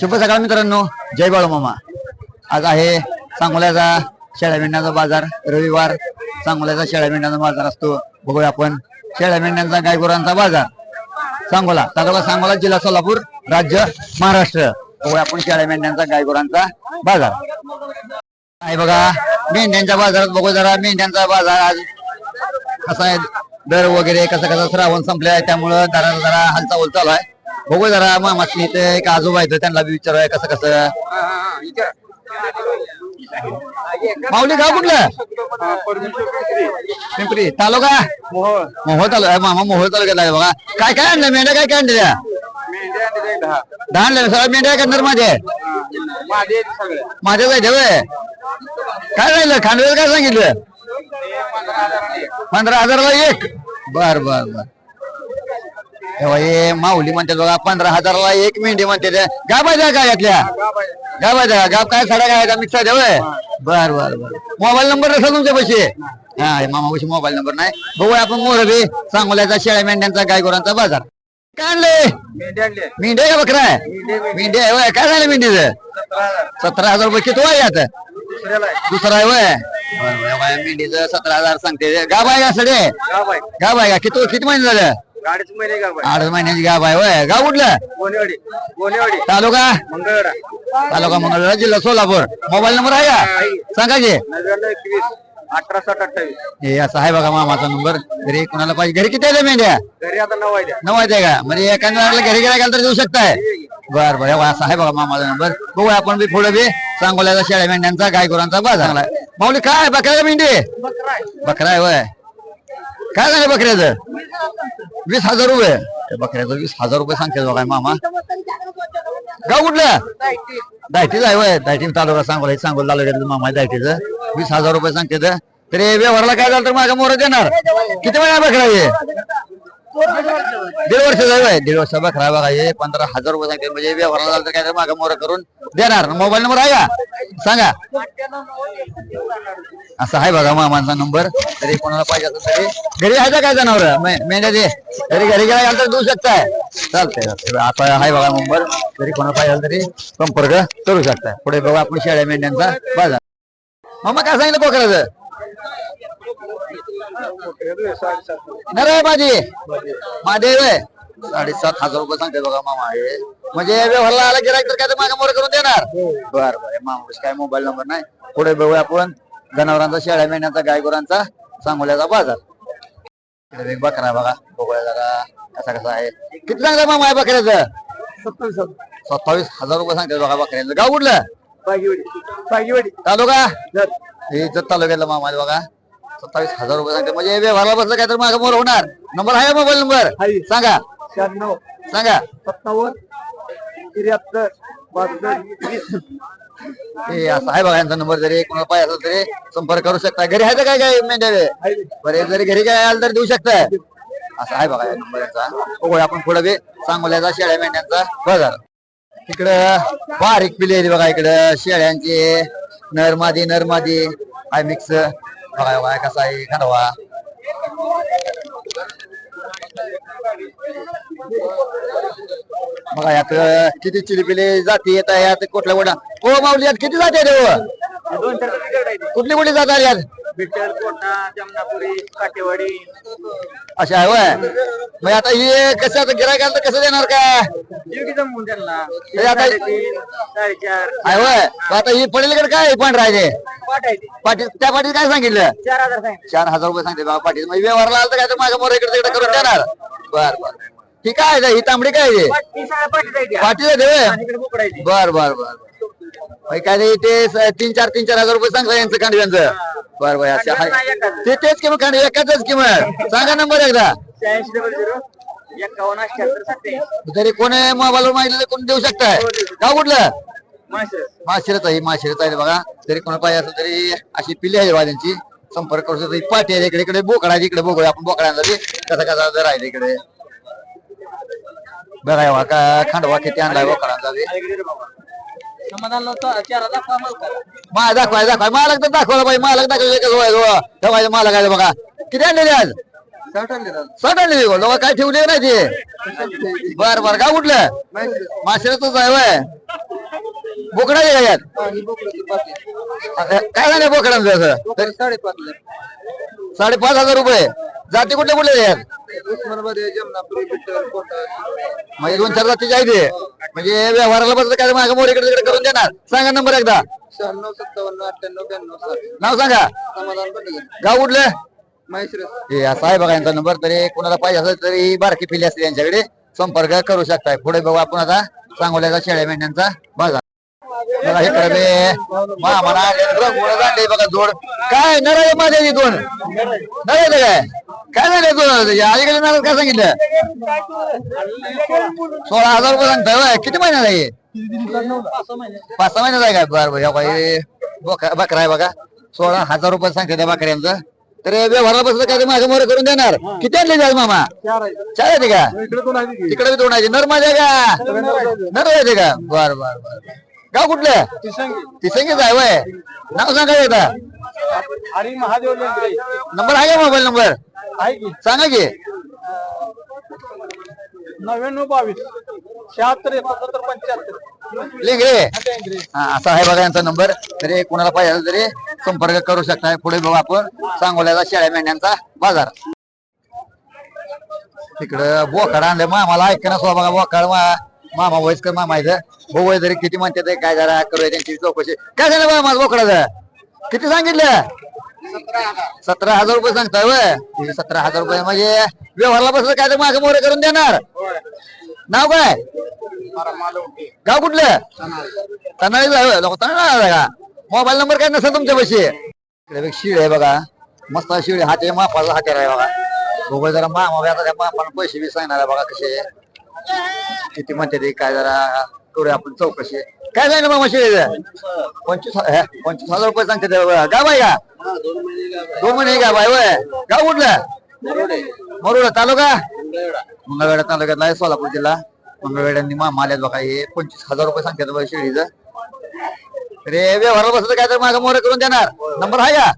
शुभ सकाळ मित्रांनो. जय बाळू मामा. आज आहे सांगोल्याचा शेळ्या मेंढ्यांचा बाजार. रविवार सांगोल्याचा शेळ्या मेंढ्यांचा बाजार असतो. बघूया आपण शेळ्या मेंढ्यांचा गायगुरांचा बाजार. सांगोला तालुका सांगोला जिल्हा सोलापूर राज्य महाराष्ट्र. बघूया आपण शेळ्या मेंढ्यांचा गायगुरांचा बाजार. आहे बघा मेंढ्यांच्या बाजारात बघू जरा. मेंढ्यांचा बाजार आज कसा आहे? दर वगैरे कसं कसं श्रावण संपले आहे त्यामुळं दराला जरा हालचाल चालू आहे. बघू जरा मामाची इथे एक आजोबा येतो त्यांना बी विचारूया कसं कसं. माऊली गाव कुठलं? पिंपरी तालुका? मोहोळ तालुका मामा मोहोळ तालुक्यात आहे बघा. काय काय आणलं मेंढ्या काय काय आणल्या? दहा आणल्या सगळ्या मेंढ्या करणार माझे? माझ्या काय वय काय राहिलं खांडवेल काय सांगितलं? पंधरा हजारला एक. बर बर बर. हे माऊली म्हणते बघा पंधरा हजारला एक मेंढी म्हणते ते. गाबाच्या काय यातल्या? गाबाच्या गाब काय साड्या काय मिक्स आहे वय बर बर बर. मोबाईल नंबर नसेल तुमच्या पैसे. हा मामा पैसे मोबाईल नंबर नाही. बघूया आपण मोरबी सांगोल्याचा शेळ्या मेंढ्यांचा गायगोरांचा बाजार. काय आणले. मेंढी आहे का बकरा? आहे मेंढी. आहे वय काय झालं मेंढीचं? सतरा हजार. रुपये किती वय आता? दुसरा आहे वय मेंढीचं सतरा हजार सांगते. गाब आहे का सडे? गाब आहे का? किती किती महिने झालं? महिने आठ महिन्याची गाब आहे वय गाव कुठलं? गोनेवाडी. गोनेवाडी. तालुका? मंगळवेढा. तालुका मंगळवेढा जिल्हा सोलापूर. मोबाईल नंबर आहे का? सांगा की. नव्याण्णव एकवीस अठरा साठ अठ्ठावीस. हे असं आहे बघा मामाचा नंबर. घरी कोणाला पाहिजे? घरी किती आहे मेंढ्या? घरी आता नऊ आहे नऊ आहे का? म्हणजे एखाद्या घरी गेला गेला तर देऊ शकताय बर बर. हे असं आहे बघा मामाचा नंबर. बघूया आपण बी पुढे बी. सांगोल्याचा शेळ्या मेंढ्यांचा गायगुरांचा बाजार आहे. माऊली काय? बकऱ्या का मेंढी? बकरा आहे. वय काय झालं बकऱ्याचं? वीस हजार रुपये. बकऱ्याचं वीस हजार रुपये सांगते बघा मामा. गाव कुठलं? दायटीच आहे वय दायटी तालुका सांगोला. सांगोला तालुक्यातलं मामा दायटीचं. वीस हजार रुपये सांगते तर. व्यवहारला काय झालं तर माझ्या मोर देणार किती वेळा बकरा हे दीड वर्ष आहे दीड वर्ष बकरा आहे. बघा हे पंधरा हजार रुपये सांगते म्हणजे व्यवहारला झालं तर काय माग मोर करून देणार. मोबाईल नंबर आहे का? सांगा. असं आहे बघा मामांचा नंबर. तरी कोणाला पाहिजे असेल तरी. घरी आहे काय जनावर? मेंढ्या दे तरी घरी गेला तर देऊ शकताय. चालतंय आता आहे बघा नंबर. तरी कोणाला पाहिजे तरी संपर्क करू शकताय. पुढे बघा आपण शेळ्या मेंढ्यांचा बाजार. मामा काय सांगितलं कोकराचं नर आहे माझी महादेव आहे. साडेसात हजार रुपये सांगते बघा मामा हे. म्हणजे व्यवहारला आला गिरायक तर काय तर मागा मोर करून देणार. बर बर. मामा काय मोबाईल नंबर नाही. पुढे बघूया आपण जनावरांचा शेळ्या मेंढ्यांचा गायगुरांचा सांगोल्याचा बाजार. एक बकरा बघा. बघूया जरा कसा कसा आहे. किती सांगता मामा आहे बकऱ्याचं? सत्तावीस हजार रुपये सांगते बघा बकऱ्याचं. गाव कुठलं? बागीवाडी. बागीवाडी. तालुका? हे जत तालुक्यातला मामा आहे बघा. सत्तावीस हजार रुपये सांगते. म्हणजे व्यवहारला बसलं काय तर मागं मोर होणार. नंबर आहे मोबाईल नंबर. सांगा. शहाण्णव सांगा. सत्तावन्न त्र्याहत्तर हे असं आहे बघा यांचा नंबर जरी कोणाला पाहिजे असेल तरी संपर्क करू शकता. घरी आहे का काय काय मेंढ्या बरे जरी घरी काय आलं तर देऊ शकताय असं आहे बघा या नंबर यांचा बघूया आपण पुढे बी सांगोल्याचा शेळ्या मेंढ्यांचा बाजार. इकडं बारीक पिले बघा इकडं शेळ्यांचे. नरमादी नरमादी हाय मिक्स बघा बघा कसा आहे खांडवा बघा यात किती चिलीपिली जाती येत आहे यात कुठल्या कुठं ओ माऊली यात किती जाते आहेत दोन चार तिकीट आहे कुठली कुठली जात आहे यात विठ्ठल कोटा जमनापुरी काटेवाडी अशा आहे मग आता हे कसं आता गिरायक आलं तर कसं देणार का योगी जमवून त्यांना. हे आता- साडेतीन साडेचार. आहे वय मग आता ही पडेलकडे काय पण राहिले? पाठायचे पाटील त्या पाटील काय सांगितलं? चार हजार सांगितले. चार हजार रुपये सांगते बाबा पाटील. म्हणजे व्यवहारला आलं तर काय तर माझ्या मोर इकडे तिकडे करून देणार. बर बर. ही काय आहे ही तांबडी काय आहे? ती पाटील आहे ते व्हय? आणि इकडे बोकडायची बर बर बर मग काय ते- ते तीन चार तीन चार हजार रुपये सांगता यांचं खांडव्यांचं बर बर ते तेच किंमत खांड एकाच किंमत. सांगा नंबर एकदा. शहाऐंशी डबल झिरो एक्कावन्न अठ्याहत्तर सत्याऐंशी. तरी कोणी मोबाईलवर तर कोणी देऊ शकताय? गाव कुठलं? मास्टर माशिरत आहे माशिरत आहे बघा. तरी कोणा पाहिजे असेल तरी अशी पिल्ली आहे त्यांची संपर्क करू शकतो. ही पाठी आहे इकडे इकडे बोकडा आहे इकडे बघूया आपण बोकड्यांचा कसा कसा दर आहे इकडे बघा हे बघा, का खांडवा किती आणलाय बोकडांचा चार हजार दाखवा मला करा. मा दाखवाय दाखवाय. मालक तर दाखवला पाहिजे मालक दाखवलं मालक आहे बघा. किती आणलेले आज? साठ आणले लोक काय ठेवले नाही ते? बर बर. गाव कुठलं? माशिरतच आहे वय. बोकडा आहे का यात? काय झालं बोकडांचं? साडेपाच हजार रुपये. जाती कुठले कुठले आहेत? यात उस्मानाबाद जमनापुरी विठ्ठल कोटा. म्हणजे दोन चार जातीचे आहे ते म्हणजे व्यवहाराला बसलं काय मागे मोर इकडे तिकडे करून देणार? सांगा नंबर एकदा. शहाण्णव सत्तावन्न अठ्ठ्याण्णव ब्याण्णव साठ. नाव सांगा. समाधान गाव कुठलं? हे असा आहे बघा यांचा नंबर तरी कोणाला पाहिजे असेल तरी ही बारकी पिल्ली असते यांच्याकडे. संपर्क करू शकताय. पुढे बघू आपण आता सांगोल्याचा शेळ्या मेंढ्यांचा बाजार. बघा इकडे बे मामाला रंगोळं झाले बघा जोड. काय नर आहे माझ्या ही दोन काय? काय झाले दोन अलीकडे नर काय सांगितलं? सोळा हजार रुपये सांगताय. किती महिन्यात आहे हे? पाच सहा महिन्यात आहे काय बरं बरं बघा हे बोका- बकरा आहे बघा. सोळा हजार रुपये सांगते त्या बकऱ्यांचं. तर हे व्यवहाराला बसलं काय मागे मोर करून देणार. किती आणले आज मामा? चार आहे का? तिकडे दोन आहे नर माझ्या का? नर आहे का? बर बर बर. गाव कुठलं? ती संगीत आहे वय. नाव सांगा एकदा. हरी महादेव नंबर आहे का मोबाईल नंबर? आहे की? सांगा की. नव्याण्णव बावीस. शहात्तर एकोणसत्तर पंच्याहत्तर. लेंगरे. हा असा आहे बघा यांचा नंबर. तरी कोणाला पाहिजे तरी संपर्क करू शकताय. पुढे बघू आपण सांगोल्याचा शेळ्या मेंढ्यांचा बाजार. तिकडं बोकाड आणलं मामाला ऐकणं सो बघा बोकाड मा. मामा वयस्कर मामा इथं भाऊ आहे तरी किती म्हणते ते काय जरा करूया त्यांची चौकशी. काय झालं बा माझ बोकडाचं? किती सांगितलं? सतरा हजार रुपये सांगताय वय सतरा हजार रुपये म्हणजे व्यवहारला बसलं काय तर मागे मोरे करून देणार. नाव काय? गाव कुठलं? तनाळी जाय का? मोबाईल नंबर काय नसेल तुमच्या पैसे इकडे शिळ आहे बघा. मस्त शिळ हाते मापाचा हाते आहे बघा. बघू जरा मामा आता मापाला पैसे बी सांगणार बघा कसे. किती म्हणते ते? काय जरा करूया आपण चौकशी. काय सांगितलं मामा शिळे पंचवीस हे, पंचवीस हजार रुपये सांगते ते. गाव आहे का? दोन महिने का बाय वय. गाव कुठलं? मरुड तालुका? मंगळवेढा तालुक्यातला आहे सोलापूर जिल्हा. मंगळवेड्यांनी मामा आल्यात बघा हे. पंचवीस हजार रुपये सांगतात बघा शेळीचं. रे व्यवहार बसलं काय तर मागं मोरे करून देणार. नंबर आहे का?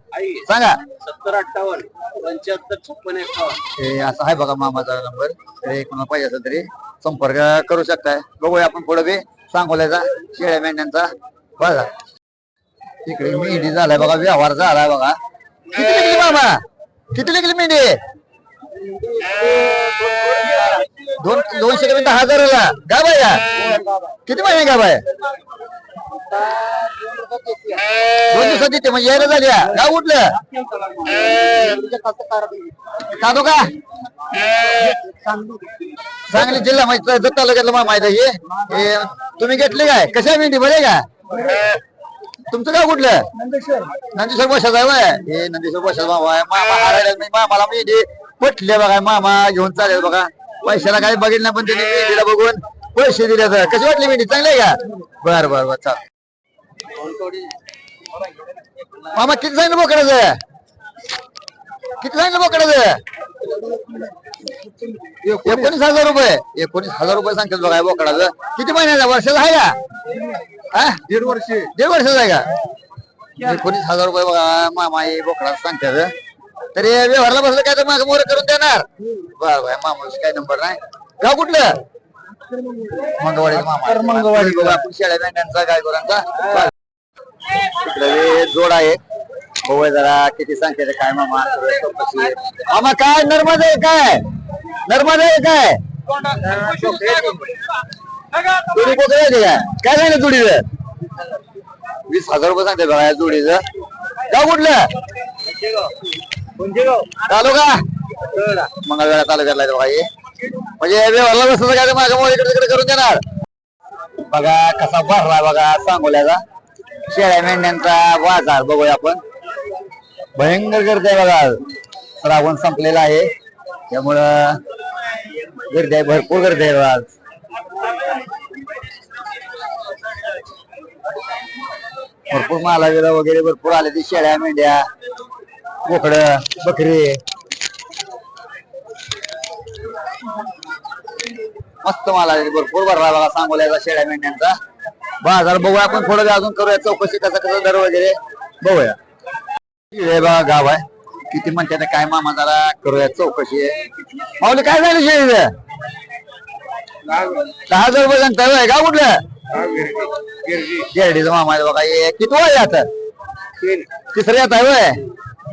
सांगा. सत्तर अठ्ठावन्न पंच्याहत्तर छप्पन एकावन्न. हे असं आहे बघा मामाचा नंबर. तरी कोणाला पाहिजे असेल तरी. संपर्क करू शकताय. बघूया आपण पुढे बी सांगोल्याचा शेळ्या मेंढ्यांचा बघा तिकडे मेंढी झालाय बघा व्यवहार झालाय बघा. किती लिखली मामा? किती लिखली मेंढी? दोन दोनशे कमी म्हणजे दहा हजाराला? गाव आहे किती महिने गाव आहे? दोन दिवसात येते म्हणजे यायला झाल्या गाव कुठलं? कादो का? सांगली जिल्हा माहिती जत तालुक्यातलं मला माहीत आहे हे. तुम्ही घेतले काय? कशा मेंढी? बरे का? तुमचं काय कुठलं? नंदेश्वर बसाच आहे हे नंदेश्वर बसाच मामा आहे मामा हारायला मी मामाला मेंढी पटले बघा. मामा घेऊन चालेल बघा. पैशाला काही बघितलं नाही, पण त्यांनी मेंढीला बघून पैसे दिले तर. कशी वाटली मेंढी? चांगली आहे का? बर बर बर. चाल. मामा किती सांगितलं बोकडाचं किती सांगितलं बोकडाचं एकोणीस हजार रुपये. एकोणीस हजार रुपये सांगतात बघा बोकडाचं. किती महिन्याचा? वर्षाचा आहे का? दीड वर्षे. दीड वर्षाचा आहे का? एकोणीस हजार रुपये बघा मामा हे बोकडा सांगतात. तरी व्यवहारला बसलं काय तर माग मोर करून देणार? बर बर मामाच काय नंबर नाही. गाव कुठलं? मंगळवाडी मामा. मंगळवाडी बघा आपण शेळ्या मेंढ्यांचा गायगोरांचा. जोड आहे. होय जरा किती सांगते काय मामा चौकशी. मामा काय नर्मदा आहे काय? नर्मदा आहे काय? तुडी बोकड आहे काय काय सांगितलं जोडीचं वीस हजार रुपये सांगते बघा या जोडीचं गाव कुठलं? तालुका? मंगळवेळा तालुक्यातला आहे बघा म्हणजे हे म्हणजे व्यवहारला बसलं काय माझ्या मोबाईल इकडे तिकडे करून देणार? बघा कसा भरला बघा सांगोल्याचा शेळ्या मेंढ्यांचा बाजार बघूया आपण. भयंकर गर्दी आहे बघा श्रावण संपलेला आहे. त्यामुळं गर्दी आहे भरपूर गर्दी आहे बघा आज. भरपूर मालाविला वगैरे भरपूर आले ती शेळ्या मेंढ्या बोकड बकरी. मस्त मला भरपूर भरला बघा सांगोल्याचा शेळ्या मेंढ्यांचा. बाजार बघूया आपण थोडं अजून करूया चौकशी कसं कसं दर वगैरे. बघूया. हे गाव आहे. किती म्हणते काय मामा जरा करूया चौकशी माऊली काय झालं शेळीचं? दहा हजार रुपये सांगताय होय. गाव कुठलं? गिरडीचा मामा आहे बघा हे किती वय आहे आता? तिसरं येत आहे वय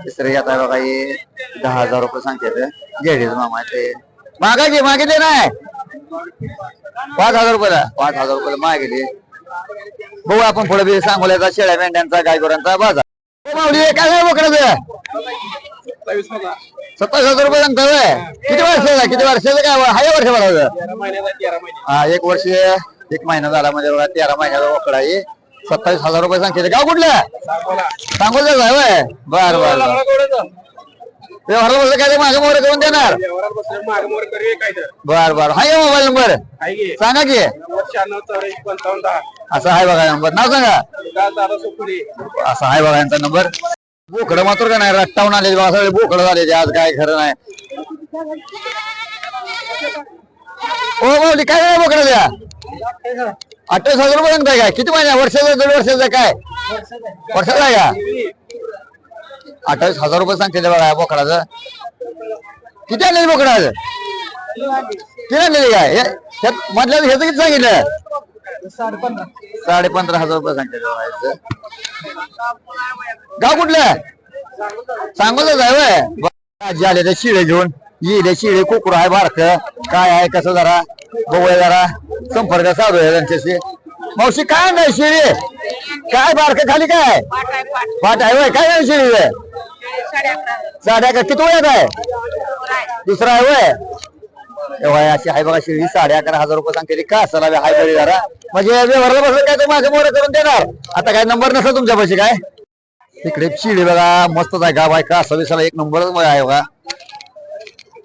तिसरं येत आहे बघा ये दहा हजार रुपये सांगते गेडीच मामा आहे ते. मागा घे मागे नाही. पाच हजार रुपयाला पाच हजार रुपयाला मागे दे बघू आपण पुढे बी सांगोल्याचा शेळ्या मेंढ्यांचा गायगुरांचा बाजार. माऊली काय बोकडाचं सत्तावीस हजार रुपये सांगता वय किती वर्षाचा किती वर्षाचं काय हाय वर्ष हा एक वर्ष एक महिना झाला म्हणजे बघा तेरा महिन्याचा बोकडा आहे. सत्तावीस हजार रुपये सांगते गाव कुठलं? सांगोलचं आहे वय बर बर बर. व्यवहारला बसलं काय ते? माझ्या मोर करून देणार. बर बर. Hi mobile number? सांगा की. असं आहे बघा नंबर. नाव सांगा. असा आहे बघा यांचा नंबर. बोकडं मात्र का नाही? रट्टावून आले बघा सगळे बोकडं झाले आज काय खरं नाही. ओ माऊली काय नाही बोकडं द्या अठ्ठावीस हजार रुपये सांगताय काय किती महिना? वर्षाचा दीड वर्षाचा काय? वर्षाचा आहे का? अठ्ठावीस हजार रुपये सांगते बघा या बोकडाचं. किती आणले बोकडं आज? किती काय? हे- मधल्या हे किती सांगितलं? साडे पंधरा हजार रुपये सांगितलं गाव कुठलं? सांगोलच आहे वय आजी आले तर शिळे घेऊन. येले शिळे कुकुर आहे बारक. काय आहे कसं जरा? बघूया जरा. संपर्क साधूया त्यांच्याशी. मावशी काय नाही शिळे? काय बारक खाली काय? पाठ आहे वय काय नाही शिळे? साड्या का किती वयात आहे? दुसरा आहे वय तेव्हा अशी आहे बघा शिळी साडे अकरा हजार रुपये सांगते का असाला हाय बरी जरा. म्हणजे व्यवहारला बसलं काय तर माझ्या मोर करून देणार? आता काय नंबर नसला तुमच्यापाशी काय? तिकडे शिडी बघा मस्तच आहे गाव आहे का सविसाला एक नंबरच आहे बघा.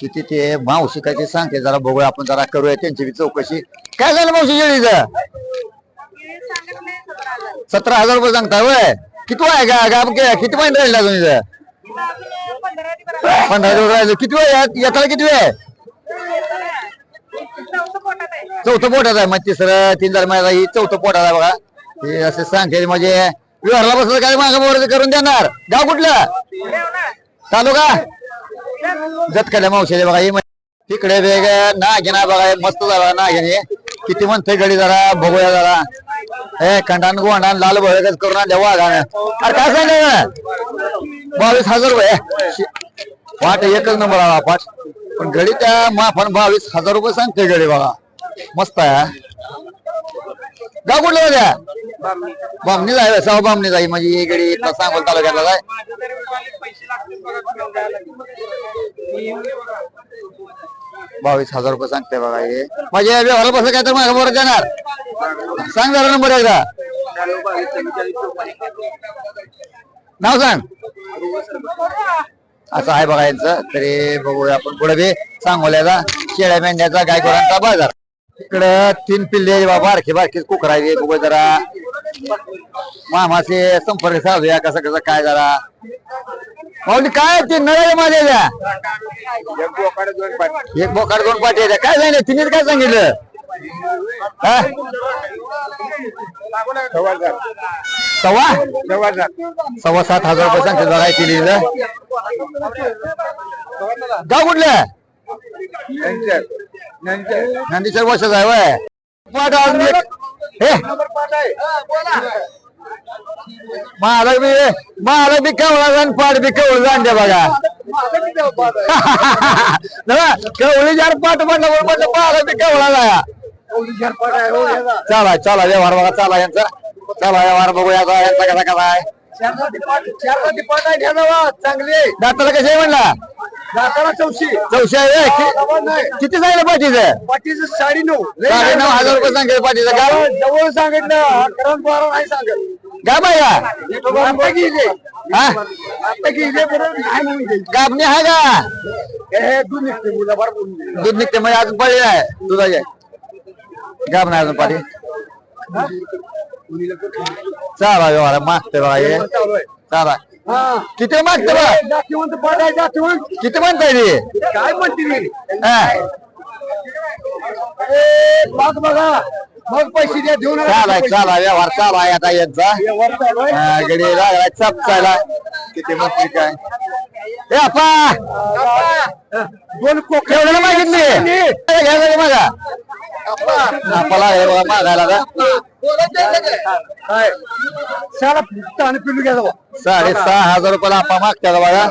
किती ते मावशी काय ते सांगते जरा बघूया आपण जरा करूया त्यांची बी चौकशी. काय झालं मावशी शिडीचं सतरा हजार रुपये सांगताय वय किती आहे का गाव कि- किती महिने राहिला तुम्ही? पंधरा दिवस राहिले. किती वेळ येताला किती वेळ चौथं पोटात आहे मग तिसरं तीन चार महिन्याचा ही चौथं पोटात आहे बघा. हे असं सांगते म्हणजे विहारला बसलं काय मागं मोर करून देणार. गाव कुठलं? तालुका? जतकल्या मावशी बघा ही तिकडे वेग नागिना बघा मस्त झाला नागिने. किती म्हणते गडी जरा बघूया जरा. हे खंडान गोंडान लाल भळकच करून आणल्या वाघानं. अरे काय सांगितलं बावीस हजार रुपये. पाठ एकच नंबर आला पाठ पण गडी त्या माफान बावीस हजार रुपये सांगते गडी बघा. मस्त आहे गाव कुठलं माझ्या बामणी जाय सहा बामणी आहे म्हणजे ही गडी इथला सांगोल तालुक्यातला जाय बावीस हजार रुपये सांगते बघा हे. म्हणजे व्यवहारा बसलं काय तर माझ्या बरोबर देणार सांग जरा नंबर एकदा. नाव सांग. असं आहे बघा यांचं. तरी बघूया आपण पुढे बी. सांगोल्याचा शेळ्या मेंढ्याचा गायकवाडांचा बाजार. इकडं तीन पिल्ले आहेत बाबा बारके बारके कुकरायचे बघू जरा. मामाचे संपर्क साधूया कसं कसं काय जरा. माऊली काय ते नळ्या माझ्या द्या एक बोकाड दोन पाठी द्या काय सांगितलं? तिने काय सांगितलं? हा? सव्वा? सव्वा सात हजार रुपये सांगते जरा केली जाऊ कुठलं? नंदीच्या वर्षाचा आहे वय पाठ हे महाराज बी महाराज बी कवळा आणि पाठ बी कवळ जाणते बघा नवा, कवळी जार पाठ म्हणलं म्हणलं महाराज बी कवळा जाया चला चला व्यवहार बघा चला यांचा चला व्यवहार बघूया यांचा कसा कसा आहे चांगली दाताला कसे म्हणला दाताला चौशी. चौशे आहे किती सांगितलं पाठीचं? पाठीचं साडे नऊ साडे नऊ हजार रुपये सांगितलं पाठीचं. गाव? जवळ सांगितलं. अकरा बारा नाही सांगत. गाव आहे का? आता गेले हा? आता गेले बरोबर नाही म्हणून गेले. गाबणी आहे का? हे दूध निघते मुलं बरं बोलून गेले. दूध निघते. म्हणजे अजून पडले आहे. दुधाचे गाब नाही अजून पाठी. चाला व्यवहार मागते बघा हे चालू आहे. चाला हा. किती मागते बा? जातीवंत आहे जातीवंत किती म्हणताय ते? काय म्हणते रे? हा. पाच बघा. मग पैसे द्या देऊन चालाय चाला व्यवहार चालू आहे आता यांचा. चालू. हा, गडी लागलाय चपचायला किती म्हणते काय? ए आपा हा. दोन कोकरे एवढ्याला मागितली? माझा आपला आहे बघा मागायला आणि घ्या जावा. साडेसहा हजार रुपयाला आपा मागत्या बघा.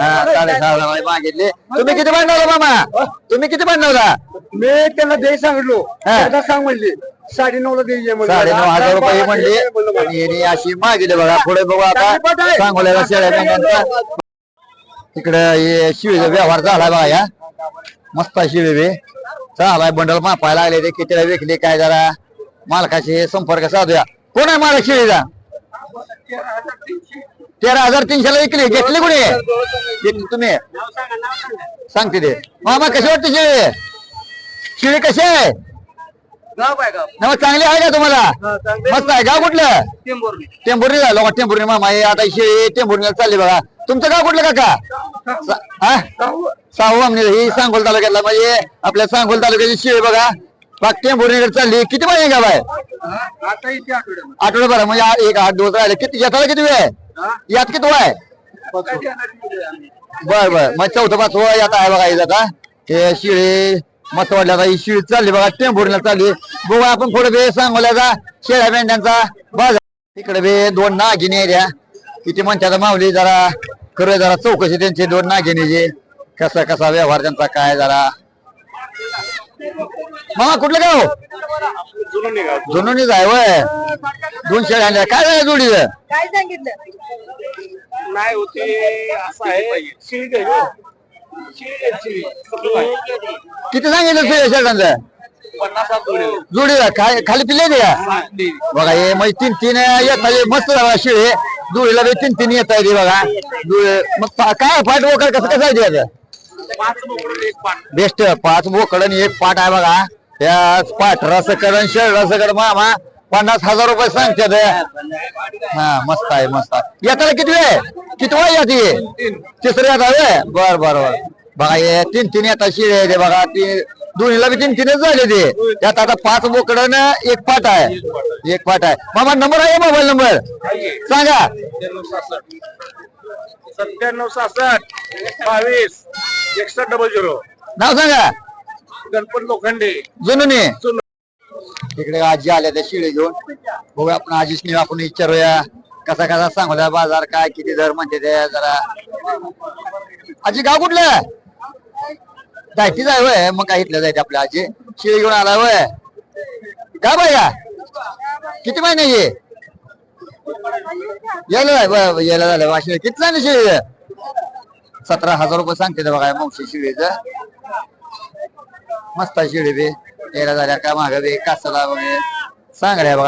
हा साडेसहा हजार मागितले. तुम्ही किती बनवला मामा? तुम्ही किती बनवला मी त्यांना दे सांगितलो. हा. सांग म्हणले. साडे नऊ ला दे. साडे नऊ हजार रुपये म्हणले. आणि यांनी अशी मागितली बघा. पुढे बघू आता. सांगोल्याला शेळ्या मेंढ्यांचा. तिकडे हे शिवीचा व्यवहार झालाय बघा या. मस्त शिवी बी. झालाय बंडल मापायला लागले ते. कितीला विकले काय जरा. मालकाशी संपर्क साधूया. कोण आहे मालक शिवीचा तेरा हजार तीनशेला विकली. घेतली कोणी? तुम्ही. सांगते ते. मामा कशी वाटते शिळी? शिळी कशी आहे? गाव आहे गाव. नमस्कार चांगली आहे का तुम्हाला? मस्त आहे. गाव कुठलं? टेंभुर्णी. टेंभुर्णी झालं टेंभुर्णी मामा हे आता शेळी टेंभुर्णीला चालली बघा. तुमचं गाव कुठलं काका हा? साहू. आमने ही सांगोल तालुक्यातला म्हणजे आपल्या सांगोल तालुक्याची शेळी बघा. बाग टेंभुर्णीकडे चालली. किती महिने गाव आहे आता इथे आठवड्यामध्ये. आठवडा बरं म्हणजे एक आठ दिवस राहिले. किती यात्रा किती वेळ आहे? यात किती वय बर बर. मग चौथं पाचवं यात आहे बघा इथं आता हे शिळे मस्त वाटलं आता. ही शिळी चालली बघा टेंभुर्णीला चालली. बघू आपण पुढे बे सांगोल्याचा शेळ्या मेंढ्यांचा बाजार. इकडे बे दोन नागिनी आहेत या किती म्हणतात माऊली जरा खरं जरा चौकशी त्यांची दोन नागिनीची कसा कसा व्यवहार त्यांचा काय जरा. मामा कुठलं गाव? जुनूनीच आहे वय दोन शेळ्या आणल्या. काय झालं जोडीचं काय सांगितलं? नाही होते असं आहे. शिळी. शिळी घ्यायची. किती सांगितलं. जोडीला काय खाली पिल्ले ते का हा, दे. बघा हे म्हणजे तीन तीन येत आहे. मस्त झाला शिळे. जुळीला बी तीन तीन येत आहे बघा. जुळे मग काय पाठ बोकड कसं कसं आहे बेस्ट. पाच बोकड आणि एक पाठ आहे बघा. त्या पाठ रसकड आणि शेळ रसकड मामा. पन्नास हजार रुपये सांगतात हा मस्त आहे मस्त आहे. येताला किती वेळ? किती वेळ येते? तिसरी येत आहे बर बर बर. बघा हे तीन तीन येतात शिळे आहे ते बघा. ती दोन्हीला बी तीन तीनच झाले ते. त्यात आता पाच बोकड आणि एक पाठ आहे. एक पाठ आहे. मामा नंबर आहे मोबाईल नंबर? सांगा. सत्त्याण्णव सहासष्ट बावीस एकसष्ट डबल झिरो. नाव सांगा. गणपत लोखंडे. जुनूने. तिकडे आजी आल्या त्या शिळे घेऊन. बघूया आपण आजीच आपण विचारूया. कसा कसा सांगूया बाजार काय किती दर म्हणते ते जरा. आजी गाव कुठलं? जायतीच आहे वय मग काय इथलं जायचं आपल्या आजी. शिळे घेऊन आला वय काय बाया किती यायला ब- ब- यायला झालं. वाशिळे किती झाले शिळे? सतरा हजार रुपये सांगते बघा मौशी शिळेचं. मस्त आहे शिळे बी. यायला झाल्या का माग बी? कासाला वगैरे. रे बघा.